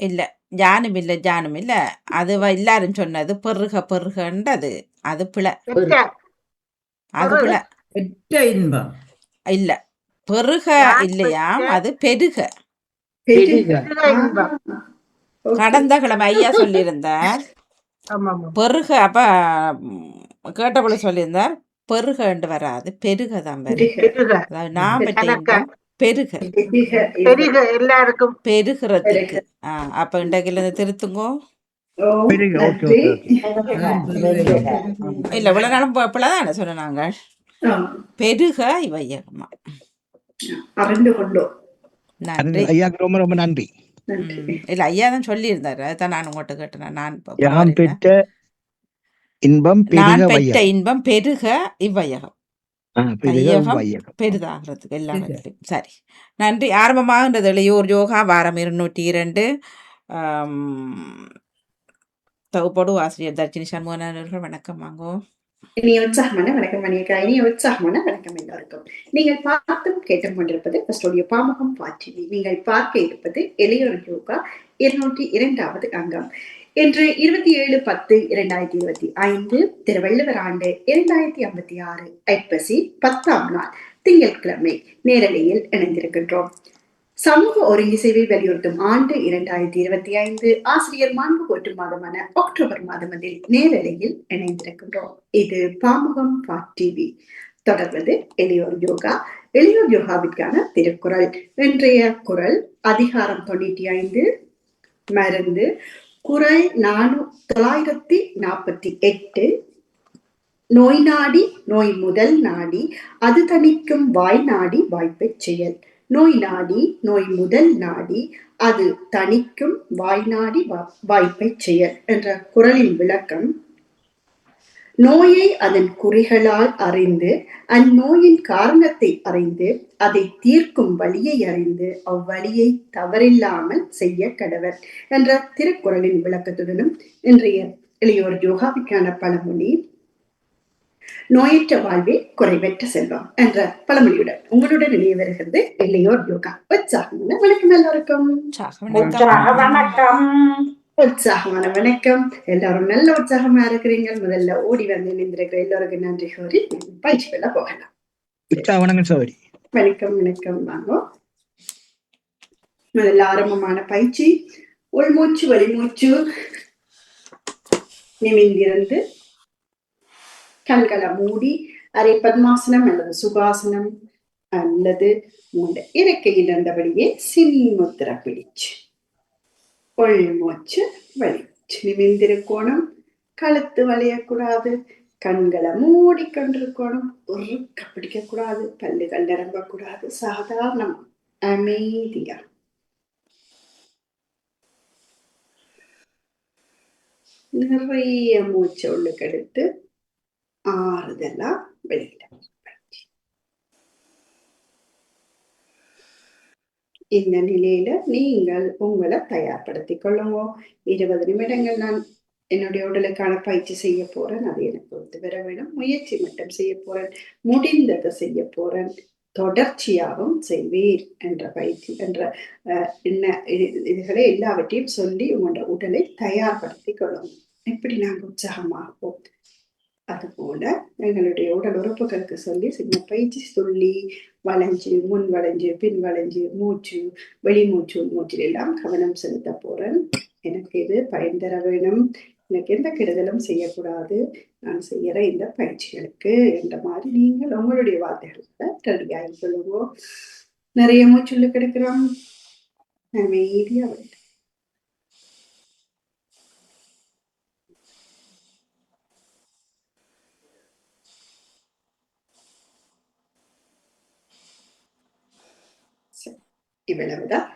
இல்ல ஜானும் இல்ல ஜானும் இல்ல அது எல்லாரும் சொன்னது பெருக பெருகன்றது அது பிழை அது பெருக. பிழை இல்ல பெருக இல்லையாம் பெற்ற அது பெருக பெருக பெருக கடந்த கிழமை ஐயா சொல்லியிருந்தார் பெருக அப்ப ம், கேட்டபோல சொல்லியிருந்தார் பெருகண்டு வராது பெருக தான் வரும் பெருக அதாவது நான் பெற்ற பெருக. பெருக எல்லாருக்கும். பெருகிறதுக்கு. ஆ, அப்ப இருந்து திருத்துங்கோ. இல்ல இவ்வளவு நாளும் ப- பிழைதானே சொன்ன நாங்கள் பெருக இவையகமா அறிந்து கொண்டோம் நன்றி. ஐயாக்கு ரொம்ப ரொம்ப நன்றி. இல்ல ஐயா தான் சொல்லியிருந்தாரு. அதுதான் நான் உங்கள்கிட்ட கேட்டேன் நான். பெற்ற இன்பம் நான் பெருக பெற்ற இன்பம் பெருக இவ்வையகம் ஆ, பெரிதாகிறதுக்கு எல்லா இடத்துலையும் சரி நன்றி ஆரம்பமாகின்றது இளையோர் யோகா வாரம் இருநூற்றி இரண்டு தொகுப்போடு ஆசிரியர் தர்ஜினி சண்முகன் அவர்கள் வணக்கம் வாங்கோ இனிய உற்சாகமான வணக்கம் மணியக்கா இனிய உற்சாகமான வணக்கம் எல்லோருக்கும் நீங்கள் பார்த்தும் கேட்டுக் கொண்டிருப்பது ஸ்டுடியோ பாமகம் பாட்டிவி நீங்கள் பார்க்க இருப்பது இளையோர் யோகா இருநூற்றி இரண்டாவது அங்கம் இன்று இருபத்தி ஏழு பத்து இரண்டாயிரத்தி இருபத்தி ஐந்து திருவள்ளுவர் ஆண்டு இரண்டாயிரத்தி ஐம்பத்தி ஆறு ஐப்பசி பத்தாம் நாள் திங்கட்கிழமை நேரலையில் இணைந்திருக்கின்றோம். சமூக ஒருங்கிசைவை வலியுறுத்தும் ஆண்டு இரண்டாயிரத்தி இருபத்தி ஐந்து ஆசிரியர் மாண்பு போற்றும் மாதமான அக்டோபர் மாதம் அதில் நேரலையில் இணைந்திருக்கின்றோம். இது பாமுகம் பாட் டிவி. தொடர்வது எளியோர் யோகா. எளியோர் யோகாவிற்கான திருக்குறள். இன்றைய குரல் அதிகாரம் தொண்ணூற்றி ஐந்து. மருந்து குரல் நானூ தொள்ளாயிரத்தி நாற்பத்தி எட்டு. நோய் நாடி நோய் முதல் நாடி அது தணிக்கும் வாய் நாடி வாய்ப்பைச் செயல். நோய் நாடி நோய் முதல் நாடி அது தணிக்கும் வாய் நாடி வா- வாய்ப்பைச் செயல் என்ற குறளின் விளக்கம் நோயை அதன் குறிகளால் அறிந்து அந்நோயின் காரணத்தை அறிந்து அதை தீர்க்கும் வழியை அறிந்து அவ்வழியை தவறில்லாமல் செய்ய கடவர் என்ற திருக்குறளின் விளக்கத்துடனும் இன்றைய இளையோர் யோகாவிற்கான பழமொழி நோயற்ற வாழ்வே குறைவற்ற செல்வம் என்ற பழமொழியுடன் உங்களுடன் இணைய வருகிறது இளையோர் யோகா. வணக்கம். எல்லோருக்கும் வணக்கம். உற்சாகமான வணக்கம். எல்லாரும் நல்ல உற்சாகமா இருக்கிறீங்க முதல்ல ஓடி வந்து இணைந்திருக்கிற எல்லோருக்கும் நன்றி கூறி பயிற்சிக்குள்ள போகலாம். உற்சாக வணக்கம் சோதரி வணக்கம் வணக்கம். வாங்க. முதல்ல ஆரம்பமான பயிற்சி. உள்மூச்சு வெளிமூச்சு நிமிர்ந்திருந்து கண்களை மூடி அரை பத்மாசனம் அல்லது சுகாசனம் அல்லது இறக்கையில் இருந்தபடியே சின்முத்திர பிடிச்சு. உள்மூச்சு வெளிமூச்சு நிமிர்ந்திருக்கோணம் கழுத்து வளையக்கூடாது கண்களை மூடிக்கொண்டிருக்கணும். உருக்க பிடிக்க கூடாது பல்லுகள் நிரம்பக்கூடாது. சாதாரணம் அமைதியா. நிறைய மூச்சு உள்ளுக்கெடுத்து ஆறுதலா வெளியிட இந்த நிலையில நீங்கள் உங்களை தயார்படுத்தி கொள்ளுங்க. இருபது நிமிடங்கள் நான் என்னுடைய உடலுக்கான பயிற்சி செய்ய போறேன். அது எனக்கு ஒத்து வர வேணும் முயற்சி மட்டும் செய்ய போறேன். முடிந்ததை செய்ய போறேன். தொடர்ச்சியாகவும் செய்வேன் என்ற பயிற்சி என்ற என்ன இதுகளை எல்லாவற்றையும் சொல்லி உங்களோட உடலை தயார்படுத்தி கொள்ளும். இப்படி நாங்கள் உற்சாகமாகும் அதுபோல எங்களுடைய உடல் உறுப்புகளுக்கு சொல்லி சின்ன பயிற்சி சொல்லி வளைஞ்சு முன் வளைஞ்சு பின் வளைஞ்சு மூச்சு வெளிமூச்சு மூச்சில் எல்லாம் கவனம் செலுத்த போறேன். எனக்கு இது பயன் தர வேணும்? எனக்கு எந்த கெடுதலும் செய்யக்கூடாது. நான் செய்யற இந்த பயிற்சிகளுக்கு என்ற மாதிரி நீங்கள் உங்களுடைய வார்த்தைகளை ரெடியாகி சொல்லுவோம் நிறைய மூச்சுள்ள கிடக்கிறோம் அமைதியா வேண்டும் இவ்வளவுதான்.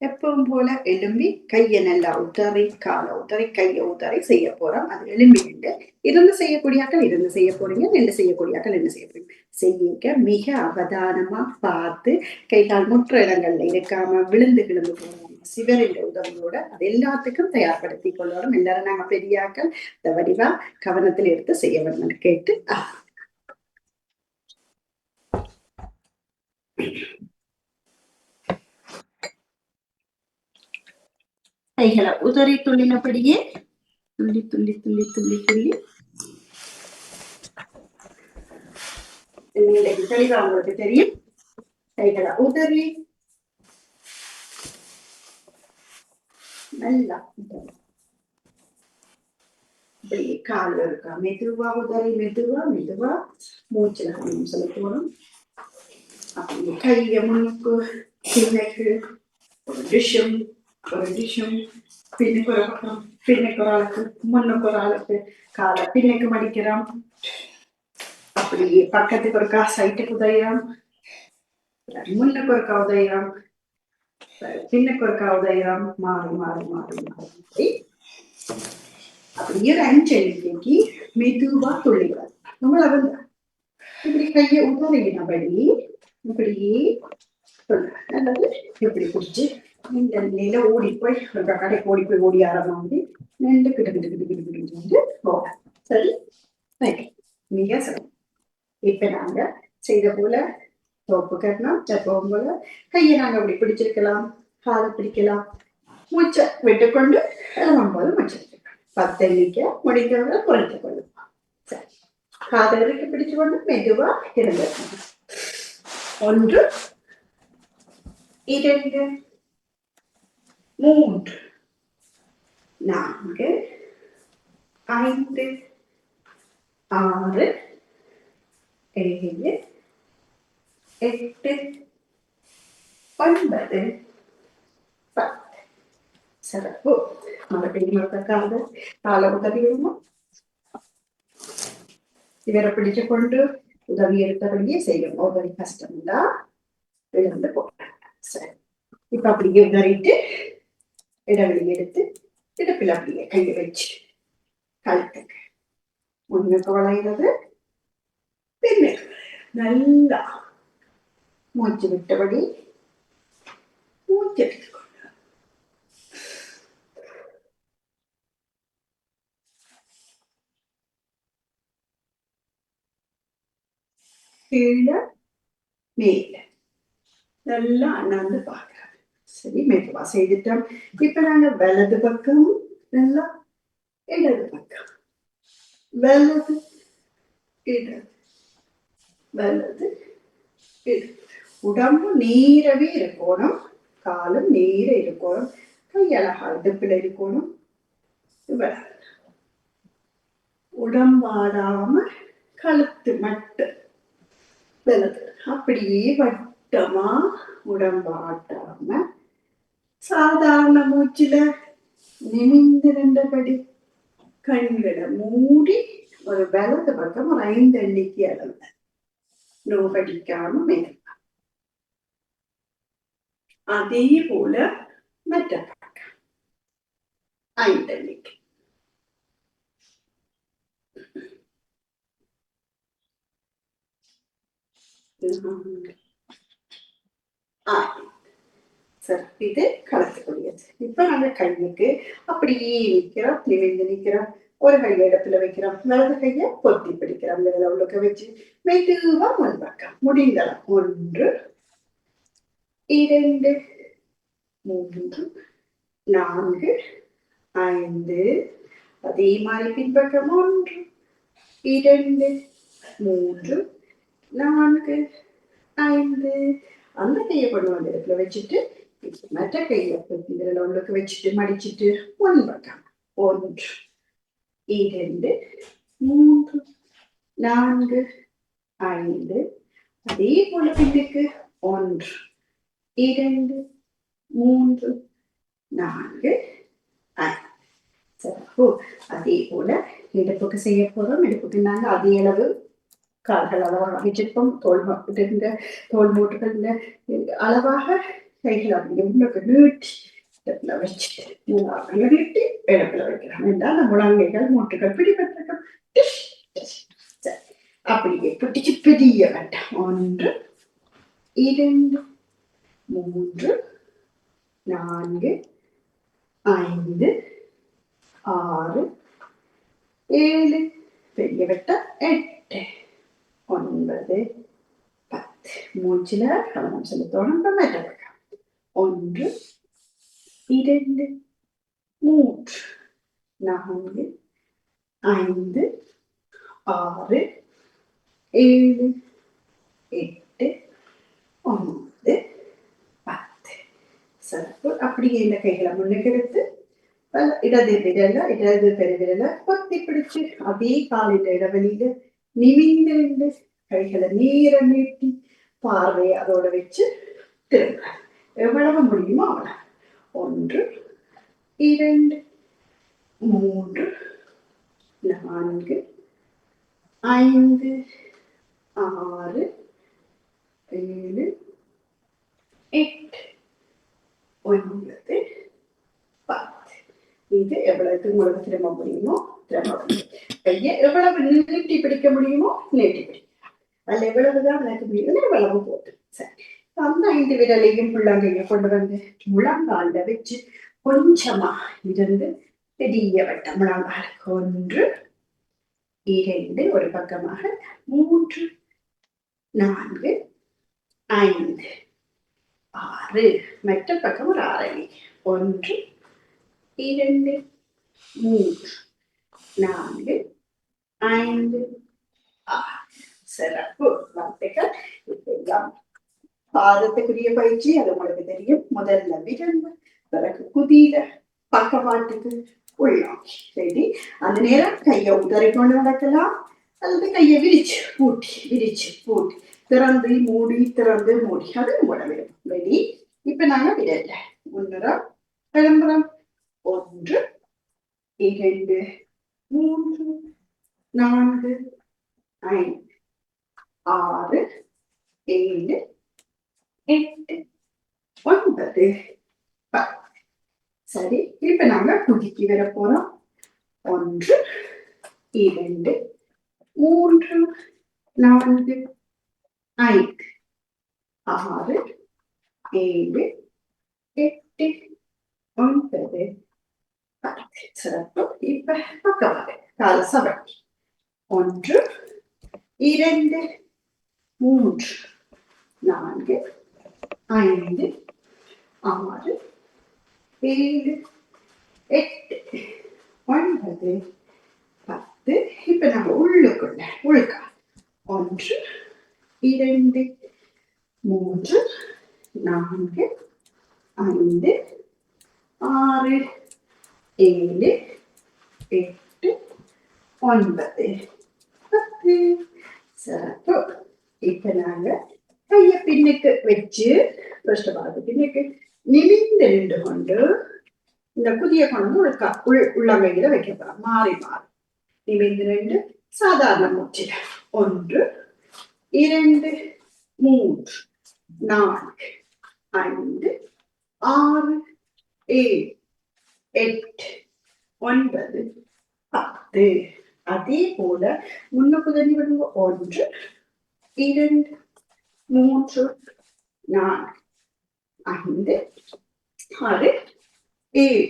எப்பவும் போல எலும்பி கையை நல்லா உதறி காலை உதறி கையை உதறி செய்ய போறோம். அது எலும்பி நின்று இருந்து செய்யக்கூடியாக்கள் இருந்து செய்ய போறீங்க நின்று செய்யக்கூடியாக்கள் என்ன செய்ய போறீங்க. செய்யிக்க மிக அவதானமா பார்த்து கைகால் முற்ற இடங்கள்ல இருக்காம விழுந்து விழுந்து போகாம சிவரின் உதவியோட அது எல்லாத்துக்கும் தயார்படுத்தி கொள்ளணும். எல்லாரும் நாங்க பெரியாக்கள் இந்த வடிவா கவனத்தில் எடுத்து செய்ய வேணும்னு கேட்டு Thank you. கைகளை உதறி துள்ளினபடியே துள்ளி துள்ளி துள்ளி துள்ளி துள்ளி. இன்னைக்கு தெளிவா உங்களுக்கு தெரியும். கைகளை உதறி. நல்லா அப்படியே கால் இருக்கா? மெதுவா உதறி மெதுவா மெதுவா. மூச்சு அப்படின்னு செலுத்துவோம் அப்படியே கையை முன்னுக்கு பின்னுக்கு. ஒரு டிஷ்ஷும் ஒரு டிஷ்ஷும் பின்னுக்கு ஒரு பக்கம் பின்னுக்கு ஒரு ஆளுக்கு முன்னுக்கு ஒரு ஆளுக்கு காலை பின்னுக்கு மடிக்கிறோம் அப்படியே பக்கத்துக்கு ஒரு கா சைட்டுக்கு உதயம் முன்னுக்கு ஒரு உதயம் பின்னுக்கு ஒரு உதயம் மாறி மாறி மாறி மாறி அப்படியே ஒரு அஞ்சு எண்ணிக்கைக்கு மெதுவா துள்ளிவார் நம்மள வந்து இப்படி கையை உதறினபடி இப்படியே சொல்லுங்க. நல்லது இப்படி பிடிச்சி இந்த நிலையில ஓடி போய் கடை ஓடி போய் ஓடி ஆற மாதிரி நின்று கிட்ட கிட்ட கிட்ட கிட்ட கிட்டு கிட்டு போக சரி மிக சரி இப்ப நாங்க செய்த போல தோப்பு கட்டணும் எப்பவும் போல கையை நாங்க அப்படி பிடிச்சிருக்கலாம் காலை பிடிக்கலாம். மூச்சை விட்டுக்கொண்டு போது முடிச்சிருக்கலாம் பத்து எண்ணிக்கை முடிக்கிறவங்க குறைத்து கொள்ளும். சரி. காதலுக்கு பிடிச்சு கொண்டு மெதுவா இருந்திருக்கணும் ஒன்று இரண்டு மூன்று. நான்கு ஐந்து ஆறு ஏழு எட்டு ஒன்பது பத்து. சிறப்பு. மறுபடியும் ஒருத்தக்காக கால உதவி இவரை பிடிச்சு கொண்டு உதவி எடுத்தபடியே செய்யணும். உதவி கஷ்டம்டா விழுந்து போட்டாங்க சரி. இப்ப அப்படியே உதறிட்டு இடைவெளி எடுத்து இடுப்பில் அப்படியே கையை வச்சு கழுத்துக்கு முன்னுக்கு வளைகிறது பின்னுக்கு நல்லா மூச்சு விட்டபடி மூச்சு எடுத்துக்கொண்டு கீழே மேல. நல்லா அண்ணாந்து பார்க்கறாங்க சரி மெதுவா செய்துட்டோம் இப்ப நாங்க வலது பக்கம் நல்லா இடது பக்கம் வலது இடது வலது இடது உடம்பு நீரவே இருக்கணும் காலும் நீர இருக்கணும் கை அழகா இடுப்புல இருக்கணும் உடம்பாடாம கழுத்து மட்டும் வலது அப்படியே வட்டமா உடம்பாட்டாம சாதாரண மூச்சுல நிமிந்து நின்றபடி கண்களை மூடி ஒரு வலது பக்கம் ஒரு ஐந்து எண்ணிக்கை அளவு நோகடிக்காம மேல அதே போல மற்ற பக்கம் ஐந்து எண்ணிக்கை நான்கு, ஐந்து. சரி இது கலக்கக்கூடியது. இப்ப நாங்க கண்ணுக்கு அப்படியே நிக்கிறோம். நிமிந்து நிக்கிறோம். ஒரு கையை இடத்துல வைக்கிறோம். வலது கையை பொத்தி பிடிக்கிறோம். விரல உள்ளுக்க வச்சு மெதுவா முன் பக்கம் முடிந்தலாம் ஒன்று இரண்டு மூன்று நான்கு ஐந்து. அதே மாதிரி பின்பக்கம். ஒன்று இரண்டு மூன்று நான்கு ஐந்து. அந்த கையை கொண்டு வந்து இடத்துல வச்சுட்டு இப்ப மற்ற கையில விரல உள்ளுக்கு வச்சுட்டு மடிச்சிட்டு முன் ஒன்று இரண்டு மூன்று நான்கு ஐந்து. அதே போல பின்னுக்கு ஒன்று இரண்டு மூன்று நான்கு ஐந்து. அதே போல இடுப்புக்கு செய்ய போறோம். இடுப்புக்கு நாங்கள் அதே அளவு கால்கள் அளவாக வச்சிருப்போம். தோல் இருந்த தோல் மூட்டுகள் இந்த அளவாக கைகள் அப்படி முன்னுக்கு நீட்டி இடத்துல வச்சுட்டு மூணாக நீட்டி இடத்துல வைக்கிறோம் என்றால் அந்த முழங்கைகள் மூட்டுகள் பிடிபட்டிருக்கும் அப்படியே பிடிச்சு பெரிய வேண்டாம் ஒன்று இரண்டு மூன்று நான்கு ஐந்து ஆறு ஏழு பெரிய வெட்டம் எட்டு ஒன்பது பத்து மூச்சில் கவனம் செலுத்தணும் இப்ப ஒன்று இரண்டு மூன்று. நான்கு ஐந்து ஆறு ஏழு எட்டு ஒன்பது பத்து. சிறப்பு. அப்படியே இந்த கைகளை முன்னுக்கு எடுத்து இடது விரல இடது பெருவிரல கொத்தி பிடிச்சு அதே காலில் இடைவெளியில நிமிர்ந்து கைகளை நீர நீட்டி பார்வையை அதோட வச்சு திரும்ப எவ்வளவு முடியுமோ அவ்வளவு. ஒன்று இரண்டு மூன்று நான்கு ஐந்து ஆறு ஏழு எட்டு ஒன்பது பத்து. இது எவ்வளவு உங்களுக்கு திரும்ப முடியுமோ திரும்ப முடியும். கையை எவ்வளவு நீட்டி பிடிக்க முடியுமோ நீட்டி பிடிக்க. அதுல எவ்வளவுதான் விளக்க முடியுமோ எவ்வளவு போட்டு. சரி. அந்த ஐந்து விரலையும் புள்ளங்கையை கொண்டு வந்து முழங்கால வச்சு கொஞ்சமா இருந்து பெரிய வட்டம் முழங்காலுக்கு ஒன்று இரண்டு ஒரு பக்கமாக மூன்று நான்கு ஐந்து ஆறு மற்ற பக்கம் ஒரு ஆரணி ஒன்று இரண்டு மூன்று நான்கு ஐந்து ஆறு சிறப்பு வார்த்தைகள் இப்பெல்லாம் பாதத்துக்குரிய பயிற்சி அது உங்களுக்கு தெரியும். முதல்ல விரம்பு பிறகு குதியில பக்கவாட்டுக்கு உள்ளாக்கி ரெடி. அந்த நேரம் கையை உதறி கொண்டு நடக்கலாம். அல்லது கையை விரிச்சு பூட்டி விரிச்சு பூட்டி. திறந்து மூடி திறந்து மூடி. அது உங்களோட விருப்பம். ரெடி. இப்ப நாங்க விடல முன்னுறம் கிளம்புறோம் ஒன்று இரண்டு மூன்று நான்கு ஐந்து ஆறு ஏழு எட்டு ஒன்பது பத்து சரி இப்ப நாங்க குதிக்கு வர போறோம் ஒன்று இரண்டு மூன்று நான்கு ஐந்து ஆறு ஏழு எட்டு ஒன்பது பத்து சிறப்பு இப்ப பக்கவாறு கால சபடி ஒன்று இரண்டு மூன்று நான்கு ஐந்து ஆறு ஏழு எட்டு ஒன்பது பத்து இப்ப நம்ம உள்ளுக்குள்ள உள்கா ஒன்று இரண்டு மூன்று நான்கு ஐந்து ஆறு ஏழு எட்டு ஒன்பது பத்து சிறப்பு இப்ப நாங்க கைய பின்னுக்கு வச்சு ஃபர்ஸ்ட் ஆஃப் ஆல் பின்னுக்கு நிமிந்து நின்று கொண்டு இந்த புதிய கொண்டு உள்கா உள் உள்ளங்கையில வைக்க போறோம். மாறி மாறி. நிமிந்து நின்று சாதாரண மூச்சில. ஒன்று இரண்டு மூன்று நான்கு ஐந்து ஆறு ஏழு எட்டு ஒன்பது பத்து. அதே போல முன்னுக்கு தண்ணி விடுங்க. ஒன்று இரண்டு மூன்று நான்கு ஐந்து ஆறு ஏழு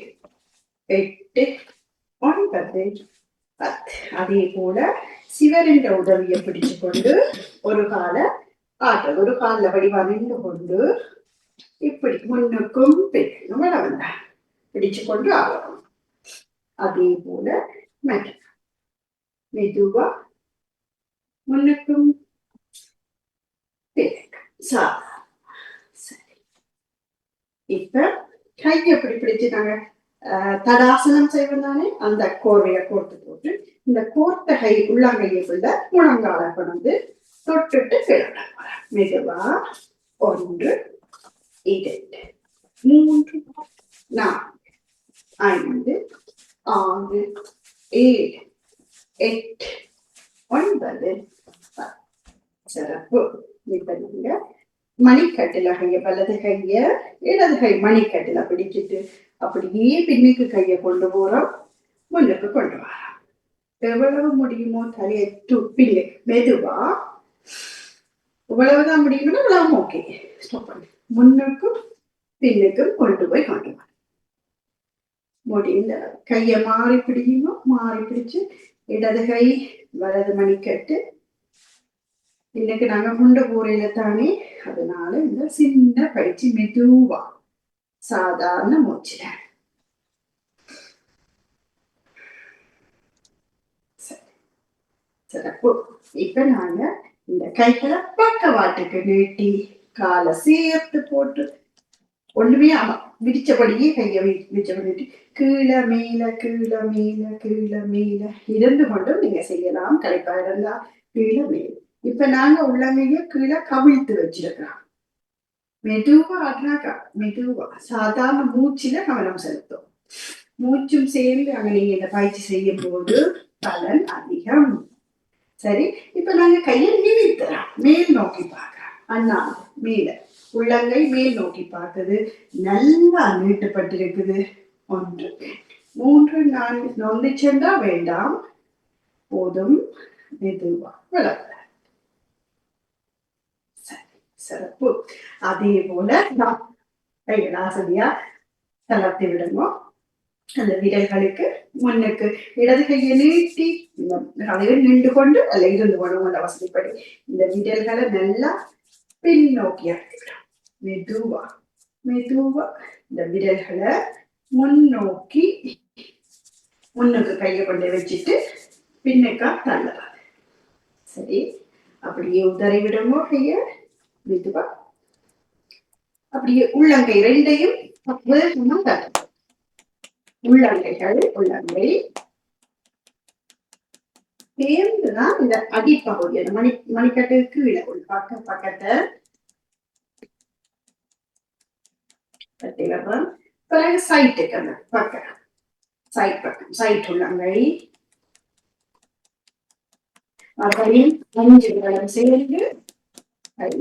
எட்டு ஒன்பது பத்து அதே போல சிவரின்ற உதவியை பிடிச்சு கொண்டு ஒரு கால ஆட்டல் ஒரு காலில் வடிவா நின்று கொண்டு இப்படி முன்னுக்கும் பின்னுக்கும் வர வந்தார் பிடிச்சு கொண்டு ஆகணும் அதே போல மெதுவா முன்னுக்கும் சாதா சரி. இப்ப கை எப்படி பிடிச்சு நாங்க ஆஹ், தடாசனம் செய்வோம் தானே? அந்த கோர்வையை கோர்த்து போட்டு இந்த கோர்த்த கை உள்ளங்கையுக்குள்ள முழங்கால கொண்டு தொட்டுட்டு கிளம்ப மெதுவா ஒன்று இரண்டு மூன்று நான்கு ஐந்து ஆறு ஏழு எட்டு ஒன்பது சிறப்பு. இப்ப நீங்க மணிக்கட்டில கைய வலது கைய இடது கை மணிக்கட்டில பிடிச்சிட்டு அப்படியே பின்னுக்கு கைய கொண்டு போறோம். முன்னுக்கு கொண்டு வரோம் எவ்வளவு முடியுமோ தலையை துப்பிங்க மெதுவா. இவ்வளவுதான் முடியும்னா இவ்வளவு ஓகே ஸ்டாப் பண்ணு. முன்னுக்கும் பின்னுக்கும் கொண்டு போய் கொண்டு வா. முடிந்த கைய மாறி பிடிக்குமோ மாறி பிடிச்சு இடது கை வலது மணிக்கட்டு இன்னைக்கு நாங்க கொண்டு போறையில தானே? அதனால இந்த சின்ன பயிற்சி மெதுவா சாதாரண மூச்சில. சிறப்பு இப்ப நாங்க இந்த கைகளை பக்க வாட்டுக்கு நீட்டி காலை சேர்த்து போட்டு ஒண்ணுமே ஆமா விரிச்சபடியே கையை விரிச்சபடி கீழே மேல கீழே மேல கீழே மேல இருந்து கொண்டும் நீங்க செய்யலாம். களைப்பா இருந்தா கீழே மேல. இப்ப நாங்க உள்ளங்கைய கீழே கவிழ்த்து வச்சிருக்கிறோம். மெதுவா ஆட்டினாக்கா மெதுவா. சாதாரண மூச்சில கவனம் செலுத்தும். மூச்சும் சேர்ந்து அங்க நீங்க இந்த பயிற்சி செய்யும் போது பலன் அதிகம். சரி இப்ப நாங்க கையை நிமித்துறோம் மேல் நோக்கி பார்க்கிறோம். அண்ணா மேல. உள்ளங்கை மேல் நோக்கி பார்க்குது. நல்லா நீட்டப்பட்டிருக்குது. ஒன்று மூன்று நான்கு. நொந்து சென்றா வேண்டாம். போதும். மெதுவா. விளக்கு சரி சிறப்பு. அதே போல நான் கைகள் தளர்த்தி விடணும் அந்த விரல்களுக்கு முன்னுக்கு இடது கையை நீட்டி இந்த அதையும் நின்று கொண்டு அல்ல இருந்து கொண்டு உங்களோட வசதிப்படி இந்த விரல்களை நல்லா பின்னோக்கி இறக்கிவிடும் மெதுவா மெதுவா இந்த விரல்களை முன்னோக்கி முன்னுக்கு கையை கொண்டு வச்சுட்டு பின்னுக்கா தள்ளலாம். சரி அப்படியே உதறி விடுமோ கையை. மெதுவா அப்படியே உள்ளங்கை ரெண்டையும் வேகமா உள்ளங்கைகள் உள்ளங்கை. சேர்ந்துதான் இந்த அடிப்பகுதி அந்த மணி மணிக்கட்டு கீழே உள்ள பக்க பக்கத்தை பிறகு சைட்டுக்கு அந்த பக்கம். சைட் பக்கம் சைட் உள்ளங்கை. மறுபடியும் அஞ்சு விரலும் சேர்ந்து கை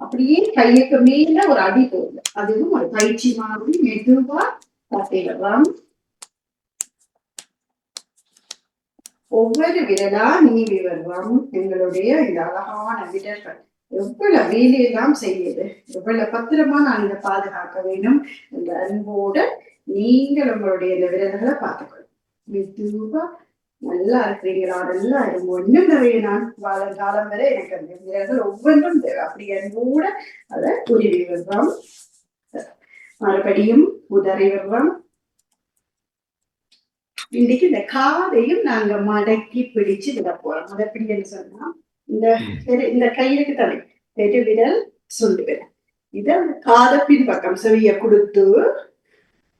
அப்படியே கையுக்கு மேல ஒரு அடி போகுது அதுவும் ஒரு பயிற்சி மாதிரி மெதுவா தட்டிடலாம். ஒவ்வொரு விரலா நீவி வருவோம் எங்களுடைய இந்த அழகான விரல்கள் எவ்வளவு வேலையெல்லாம் செய்யுது. எவ்வளவு பத்திரமா நான் இதை பாதுகாக்க வேண்டும் இந்த அன்போட நீங்கள் உங்களுடைய இந்த விரல்களை பார்த்துக்கணும் மெதுவா நல்லா இருக்கிறீங்களா? நல்லா இருக்கும் ஒண்ணும் நிறைய நான் வாழ காலம் வரை எனக்கு அந்த விரல்கள் ஒவ்வொன்றும் தேவை. அப்படி என்போட அதை உருவி வருவோம் மறுபடியும் உதறி வருவோம் இன்னைக்கு இந்த காதையும் நாங்க மடக்கி பிடிச்சு விட போறோம். அதை எப்படின்னு சொன்னா இந்த பெரு- இந்த கையிலுக்கு தலை பெருவிரல் சுண்டு விரல் இதை அந்த காதை பின்பக்கம் செவிய கொடுத்து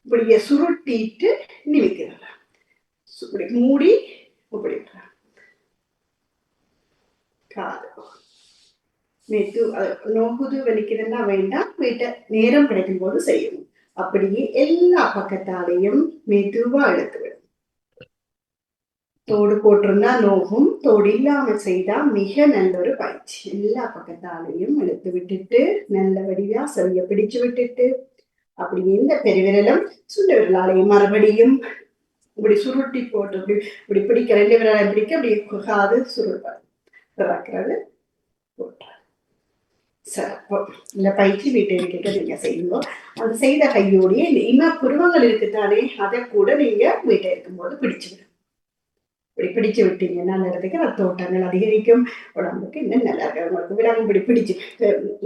இப்படிய சுருட்டிட்டு நிமிக்கிறாங்க இப்படி மூடி இப்படி காது மெது நோகுது வலிக்குதுன்னா வேண்டாம். வீட்டை நேரம் கிடைக்கும் போது செய்யணும். அப்படியே எல்லா பக்கத்தாலையும் மெதுவா இழுத்து விடும் தோடு போட்டிருந்தா நோகும் தோடு இல்லாம செய்தா மிக நல்ல ஒரு பயிற்சி. எல்லா பக்கத்தாலையும் இழுத்து விட்டுட்டு நல்ல வடிவா செவிய பிடிச்சு விட்டுட்டு அப்படி எந்த பெருவிரலும் சுண்டு விரலாலையும் மறுபடியும் இப்படி சுருட்டி போட்டு இப்படி இப்படி பிடிக்க ரெண்டு விரலை பிடிக்க அப்படி காது சுருட்பாடு திறக்கிறது போட்டார் சிறப்பு இந்த பயிற்சி வீட்டு இருக்கிட்ட நீங்க செய்யுங்க. அது செய்த கையோடைய இன்னும் புருவங்கள் இருக்குதானே அதை கூட நீங்க வீட்டை இருக்கும்போது பிடிச்சு விடும் இப்படி பிடிச்சு விட்டீங்கன்னா நேரத்துக்கு ரத்த ஓட்டங்கள் அதிகரிக்கும். உடம்புக்கு இன்னும் நல்லா இருக்கு. உங்களுக்கு விடாம இப்படி பிடிச்சு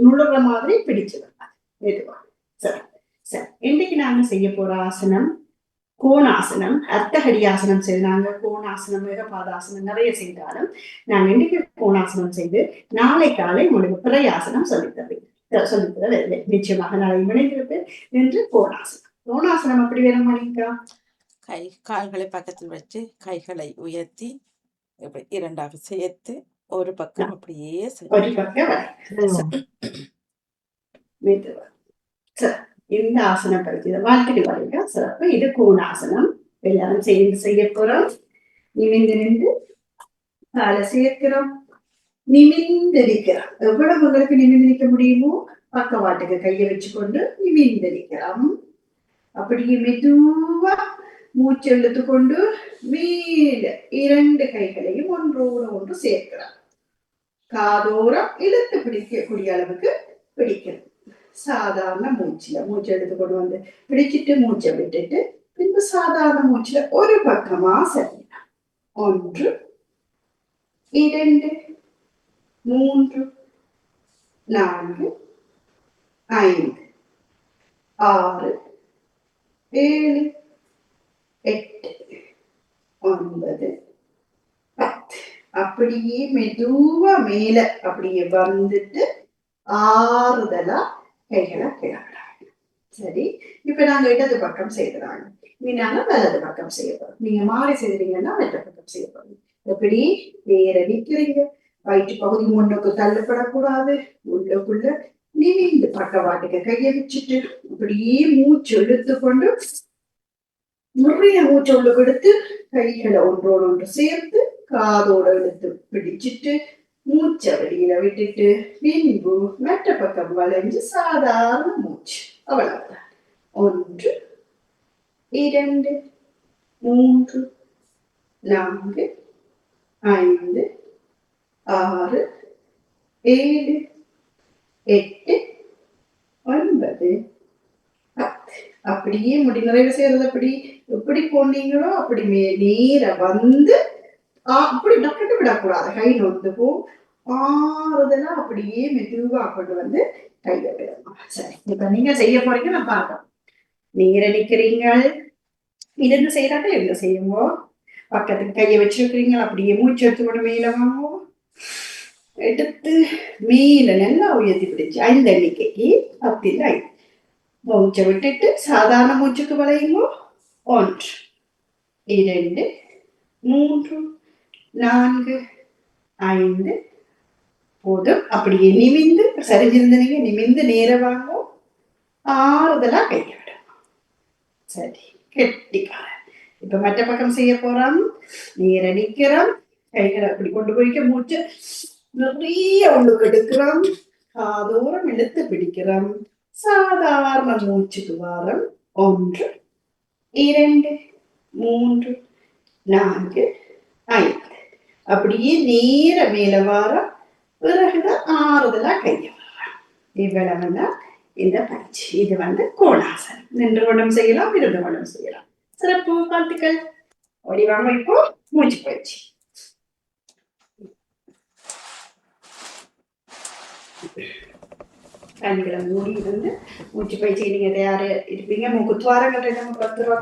நுழுற மாதிரி பிடிச்சு விடலாம் மெதுவா. சரி சரி. இன்னைக்கு நாங்க செய்ய போற ஆசனம் கோணாசனம் அர்த்தஹரி ஆசனம் செய்து நாங்க கோணாசனம் மேகபாதாசனம் நிறைய செய்தாலும் நாங்க இன்னைக்கு கோணாசனம் செய்து நாளை காலை உங்களுக்கு பிறையாசனம் சொல்லித்தருவேன் சொல்லித்தர வருவேன் நிச்சயமாக நாளை இணைந்திருப்பேன் என்று கோணாசனம். கோணாசனம் அப்படி வேற மணிக்கா கை கால்களை பக்கத்தில் வச்சு கைகளை உயர்த்தி இரண்டாக சேர்த்து ஒரு பக்கம் அப்படியே ஒரு. பக்கம் சரி இந்த ஆசனம் பயிற்சி வாழ்க்கை வரைக்கும் சிறப்பு இது கோணாசனம் எல்லாரும் சேர்ந்து செய்ய போறோம் நிமிந்து நின்று காலை சேர்க்கிறோம் நிமிந்து நிற்கிறோம் எவ்வளவு உங்களுக்கு நிமிந்து நிற்க முடியுமோ பக்கவாட்டுக்கு கையை வச்சுக்கொண்டு நிமிந்து நிற்கிறோம் அப்படியே மெதுவா மூச்சு இழுத்து கொண்டு மேல இரண்டு கைகளையும் ஒன்றோடு ஒன்று சேர்க்கிறோம் காதோரம் இழுத்து பிடிக்கக்கூடிய அளவுக்கு பிடிக்கணும் சாதாரண மூச்சுல மூச்சு எடுத்து கொண்டு வந்து பிடிச்சிட்டு மூச்சை விட்டுட்டு பின்பு சாதாரண மூச்சுல ஒரு பக்கமா சரியா ஒன்று இரண்டு மூன்று நான்கு ஐந்து ஆறு ஏழு எட்டு ஒன்பது பத்து அப்படியே மெதுவா மேல அப்படியே வந்துட்டு ஆறுதலா கைகளை சரி இப்ப நாங்க இடது பக்கம் செய்யறாங்க நீ நாங்க வலது பக்கம் செய்யப்படும் நீங்க மாலை செய்யறீங்கன்னா வலது பக்கம் செய்யப்படும் எப்படி நேர நிக்கிறீங்க. வயிற்று பகுதி முன்னுக்கு தள்ளப்படக்கூடாது. உள்ளுக்குள்ள நிமிந்து பக்கவாட்டுக்கு கையை வச்சுட்டு அப்படியே மூச்சு இழுத்து கொண்டு நிறைய மூச்சு உள்ளுக்கு எடுத்து கைகளை ஒன்றோடு ஒன்று சேர்த்து காதோட எடுத்து பிடிச்சிட்டு மூச்சை வெளியில விட்டுட்டு பின்பு மெட்ட பக்கம் வளைஞ்சு சாதாரண மூச்சு. அவ்வளவுதான். ஒன்று இரண்டு மூன்று நான்கு ஐந்து ஆறு ஏழு எட்டு ஒன்பது பத்து. அப்படியே முடி நிறைவு செய்யறது அப்படி எப்படி போனீங்களோ அப்படி மே நேர வந்து அப்படி டக்குன்னு விடக்கூடாது கை நொந்து போ. ஆறுதலா அப்படியே மெதுவா கொண்டு வந்து கையை விடணும். சரி இப்ப நீங்க செய்ய போறீங்க நான் பார்க்கலாம் நீங்க நிக்கிறீங்க. இருந்து செய்யறாங்க என்ன செய்யுங்கோ? பக்கத்துக்கு கையை வச்சிருக்கிறீங்க அப்படியே மூச்சு எடுத்துக்கொண்டு மேல வாங்குவோம் எடுத்து மீன நல்லா உயர்த்தி பிடிச்சு ஐந்து எண்ணிக்கைக்கு பத்தில் ஐந்து மூச்சை விட்டுட்டு சாதாரண மூச்சுக்கு வளையுங்கோ. ஒன்று இரண்டு மூன்று. நான்கு ஐந்து போதும். அப்படியே நிமிந்து சரிஞ்சிருந்தீங்க நிமிந்து நேர வாங்க. ஆறுதலா கையை விடும் சரி கெட்டிக்கார இப்ப மற்ற பக்கம் செய்ய போறோம் நேர நிக்கிறோம் கைகளை அப்படி கொண்டு போய்க்க மூச்சு. நிறைய உள்ளுக்கு எடுக்கிறோம் காதோரம் இழுத்து பிடிக்கிறோம் சாதாரண மூச்சுக்கு வாரம் ஒன்று இரண்டு மூன்று நான்கு ஐந்து. அப்படியே நேர மேல வாரம் பிறகுதான் ஆறுதலா கைய வர்றோம் இவ்வளவுதான் இந்த பயிற்சி. இது வந்து கோணாசனம் நின்று கொண்டும் செய்யலாம் இருந்து கொண்டும் செய்யலாம். சிறப்பு வாழ்த்துக்கள். ஓடிவாங்க இப்போ மூச்சு பயிற்சி. கண்களை மூடி இருந்து மூச்சு பயிற்சி நீங்க தயாரா இருப்பீங்க. மூக்கு துவாரங்கள் நம்ம பத்து ரூபா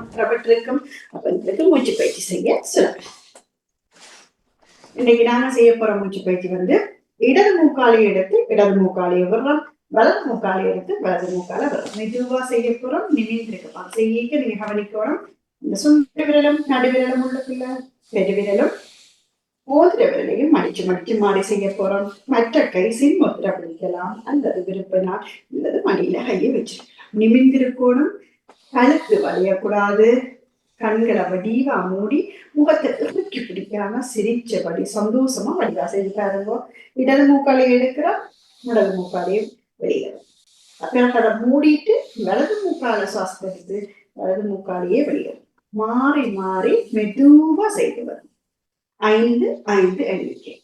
இருக்கும் அப்ப மூச்சு பயிற்சி செய்ய சிறப்பு. இன்னைக்கு நாங்க செய்ய போற மூச்சு பயிற்சி வந்து இடது மூக்காலையை எடுத்து இடது மூக்காலையை விடுறோம் வலது மூக்காலை எடுத்து வலது மூக்கால விடுறோம் மெதுவா செய்ய போறோம் நிமிந்து செய்ய நீங்க கவனிக்கணும். இந்த சுண்டு விரலும் நடுவிரலும் உள்ள பிள்ளை பெரு விரலும் மோதிர விரலையும் மடிச்சு மடிச்சு மாறி செய்ய போறோம். மற்ற கை சின்முத்திர பிடிக்கலாம். அல்லது விருப்பினால் அல்லது மடியில கையை வச்சிருக்கலாம். நிமிந்திருக்கணும் கழுத்து வளையக்கூடாது கண்களை வடிவா மூடி முகத்தை இறுக்கி பிடிக்காம சிரிச்சபடி சந்தோஷமா வடிவா செய்து பாருங்க. இடது மூக்காலை எடுக்கிறோம் முடது மூக்காலையும் வெளியில. அப்புறம் அதை மூடிட்டு வலது மூக்கால சுவாசம் எடுத்து வலது மூக்காலையே வெளியிடும் மாறி மாறி மெதுவா செய்து வரும். ஐந்து ஐந்து எண்ணிக்கை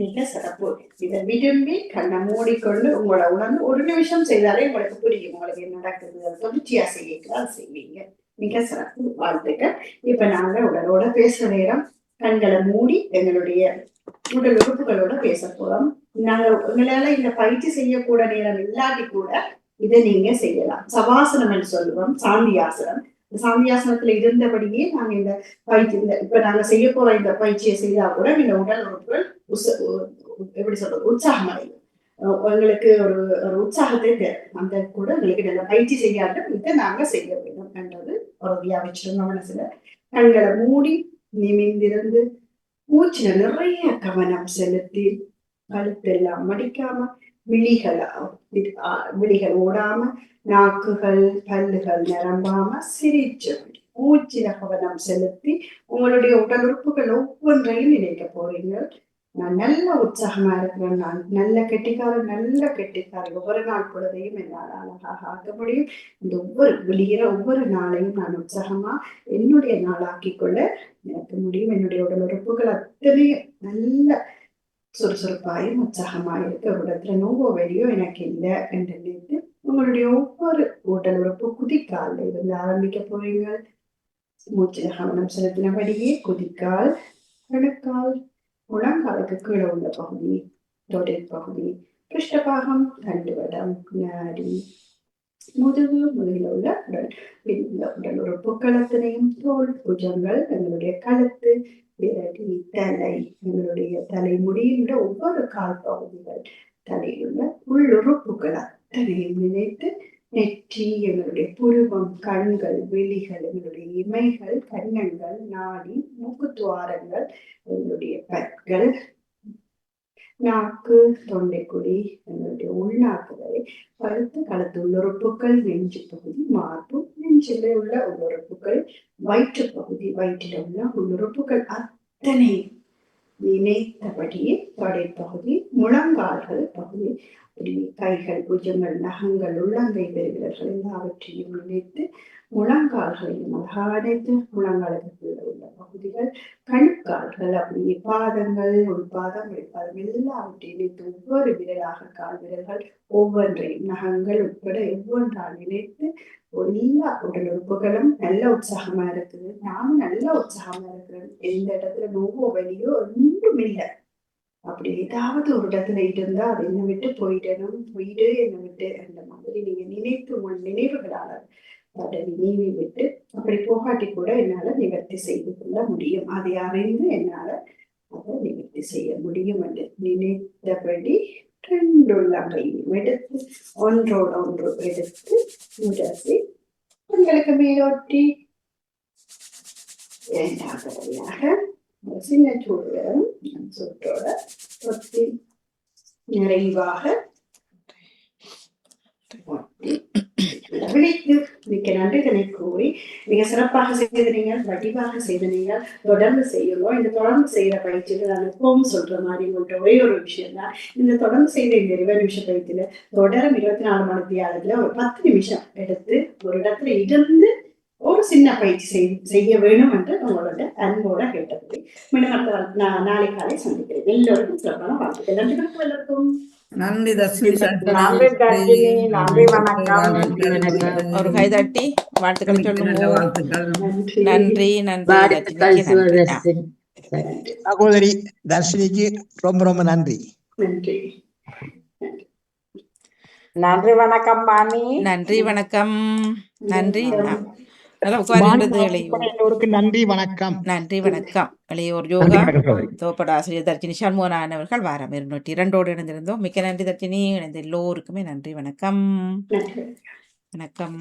மிக சிறப்பு. இதை விரும்பி கண்ணை மூடிக்கொண்டு உங்களை உணர்ந்து ஒரு நிமிஷம் செய்தாலே உங்களுக்கு புரியும் உங்களுக்கு என்ன நடக்குது. தொடர்ச்சியா செய்யலாம் செய்வீங்க. மிக சிறப்பு. வாழ்த்துக்கள். இப்ப நாங்க உடலோட பேசுற நேரம் கண்களை மூடி எங்களுடைய உடல் உறுப்புகளோட பேச போறோம். நாங்க உங்களால இந்த பயிற்சி செய்யக்கூட நேரம் இல்லாட்டி கூட இதை நீங்க செய்யலாம். சவாசனம் என்று சொல்லுவோம் சாந்தியாசனம் இந்த சாந்தியாசனத்துல இருந்தபடியே நாங்க இந்த பயிற்சி இந்த இப்ப நாங்க செய்ய போற இந்த பயிற்சியை செய்தா கூட இந்த உடல் உறுப்புகள் உச- எப்படி சொல்றது? உற்சாகம் அடையும் எங்களுக்கு ஒரு ஒரு உற்சாகத்தை தரும் அந்த கூட எங்களுக்கு நல்ல பயிற்சி செய்யாத இதை நாங்க செய்ய வேண்டும் என்றது ஒரு வச்சிருங்க மனசுல. கண்களை மூடி நிமிந்திருந்து மூச்சுல நிறைய கவனம் செலுத்தி கழுத்தெல்லாம் மடிக்காம விழிகள் விழிகள் ஓடாம நாக்குகள் பல்லுகள் நிரம்பாம சிரிச்சு மூச்சில கவனம் செலுத்தி உங்களுடைய உடல் உறுப்புகள் ஒவ்வொன்றையும் நினைக்க போறீங்க. நான் நல்ல உற்சாகமா இருக்கிறேன். நான் நல்ல கெட்டிக்காரன் நல்ல கெட்டிக்காரன். ஒவ்வொரு நாள் பொழுதையும் என்னால் அழகாக ஆக்க முடியும். இந்த ஒவ்வொரு விழுகிற ஒவ்வொரு நாளையும் நான் உற்சாகமா என்னுடைய நாளாக்கி கொள்ள எனக்கு முடியும். என்னுடைய உடல் உறுப்புகள் அத்தனையும் நல்ல சுறுசுறுப்பாயும் உற்சாகமாக இருக்க ஒரு நோவோ வெளியோ எனக்கு இல்லை என்று நினைத்து உங்களுடைய ஒவ்வொரு உடல் உறுப்பு குதிக்கால இருந்து ஆரம்பிக்க போறீங்க. மூச்சில கவனம் செலுத்தினபடியே குதிக்கால் கணக்கால் முழங்காலுக்கு கீழே உள்ள பகுதி தொழில் பகுதி பிருஷ்டபாகம் தண்டுவடம் நாடி முதுகு முதுகில் உள்ள உடல். உள்ள உடல் உறுப்பு களத்தினையும் தோல் புஜங்கள் எங்களுடைய கழுத்து விரடி தலை எங்களுடைய தலைமுடியில் உள்ள ஒவ்வொரு கால் பகுதிகள். தலையில் உள்ள உள்ளுறுப்புகள் அத்தனையும் நினைத்து நெற்றி எங்களுடைய புருவம் கண்கள் விழிகள் எங்களுடைய இமைகள் கன்னங்கள் நாடி மூக்குத்துவாரங்கள் எங்களுடைய பற்கள் நாக்கு தொண்டைக்குடி எங்களுடைய உள்நாக்குகளை கழுத்து களத்து உள்ளுறுப்புகள் நெஞ்சு பகுதி மார்பு நெஞ்சில் உள்ள உள்ளுறுப்புகள் வயிற்று பகுதி வயிற்றில் உள்ள உள்ளுறுப்புகள் அத்தனை நினைத்தபடியே தொடைப்பகுதி முழங்கால்கள் பகுதி அப்படி கைகள் புஜங்கள் நகங்கள் உள்ளங்கை பெறுகிறர்கள் எல்லாவற்றையும் நினைத்து முழங்கால்களையும் அழகாக அடைத்து முழங்காலுக்கு உள்ள பகுதிகள் கணுக்கால்கள் அப்படியே பாதங்கள் உள்பாதம் வெளிப்பாதம் எல்லாவற்றையும் இணைத்து ஒவ்வொரு விரலாக கால் விரல்கள் ஒவ்வொன்றையும் நகங்கள் உட்பட ஒவ்வொன்றால் இணைத்து எல்லா உடல் உறுப்புகளும் நல்ல உற்சாகமா இருக்குது. நானும் நல்ல உற்சாகமா இருக்கிறேன் எந்த இடத்துல நோவோ வலியோ ஒன்றும் இல்லை. அப்படி ஏதாவது ஒரு இடத்துல இருந்தா அதை என்னை விட்டு போயிடணும். போயிடு என்னை விட்டு அந்த மாதிரி நீங்க நினைத்து உன் நினைவுகளால அதை நினைவை விட்டு அப்படி போகாட்டி கூட என்னால நிவர்த்தி செய்து கொள்ள முடியும். அதை அறிந்து என்னால அதை நிவர்த்தி செய்ய முடியும் என்று நினைத்தபடி ரெண்டு உள்ளங்கையும் எடுத்து ஒன்றோடு ஒன்று எடுத்து உடசி உங்களுக்கு மேலோட்டி. இரண்டாவது வழியாக நிறைவாக ஒட்டி மிக்க நன்றிகளை கூறி மிக சிறப்பாக செய்தனீங்க வடிவாக செய்தனீங்க தொடர்ந்து செய்யணும். இந்த தொடர்ந்து செய்யற பயிற்சிகள் அனுப்பவும் சொல்ற மாதிரி உங்கள்கிட்ட ஒரே ஒரு விஷயம் தான் இந்த தொடர்ந்து செய்த இந்த இருபது நிமிஷம் பயிற்சியில தொடரும் இருபத்தி நாலு மணி தியாகத்துல ஒரு பத்து நிமிஷம் எடுத்து ஒரு இடத்துல இருந்து ஒரு சின்ன பயிற்சி செய்- செய்ய வேணும் என்று உங்களோட அன்போட கேட்டபடி மீண்டும் அடுத்த நாளை காலை சந்திக்கிறேன். எல்லோருக்கும் சிறப்பான வாழ்த்துக்கள். எல்லாருக்கும். நன்றி நன்றி தர்ஷினி, நன்றி, வணக்கம். ஒரு கை தட்டி வாழ்த்துக்கள் சொல்லுங்க நன்றி. நன்றி சகோதரி தர்ஷினிக்கு ரொம்ப ரொம்ப நன்றி. நன்றி. நன்றி வணக்கம் மாமி. நன்றி. வணக்கம். நன்றி. நன்றி வணக்கம். நன்றி வணக்கம். இளையோர் யோகா. தோப்பட ஆசிரியர் தர்ஜினி சண்முகனான் அவர்கள் வாரம் இருநூற்றி இரண்டோடு இணைந்திருந்தோம். மிக்க நன்றி தர்ஜினி. இணைந்த எல்லோருக்குமே நன்றி வணக்கம். வணக்கம்.